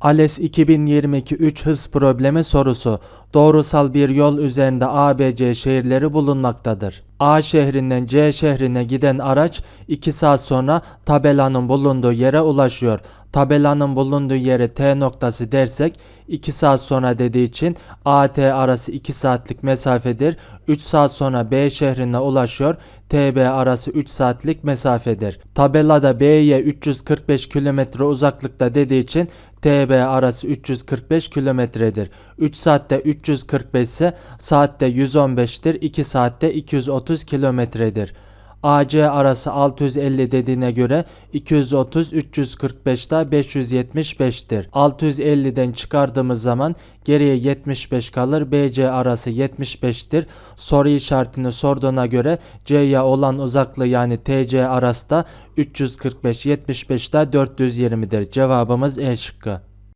ALES 2022 3 hız problemi sorusu doğrusal bir yol üzerinde ABC şehirleri bulunmaktadır. A şehrinden C şehrine giden araç 2 saat sonra tabelanın bulunduğu yere ulaşıyor. Tabelanın bulunduğu yeri T noktası dersek 2 saat sonra dediği için AT arası 2 saatlik mesafedir. 3 saat sonra B şehrine ulaşıyor. TB arası 3 saatlik mesafedir. Tabelada B'ye 345 km uzaklıkta dediği için TB arası 345 kilometredir. 3 saatte 3 345'si saatte 115'tir, 2 saatte 230 kilometredir. AC arası 650 dediğine göre 230 345 575'tir. 650'den çıkardığımız zaman geriye 75 kalır. BC arası 75'tir. Soru işaretini sorduğuna göre C'ye olan uzaklığı yani TC arası da 345 75 420'dir. Cevabımız E şıkkı.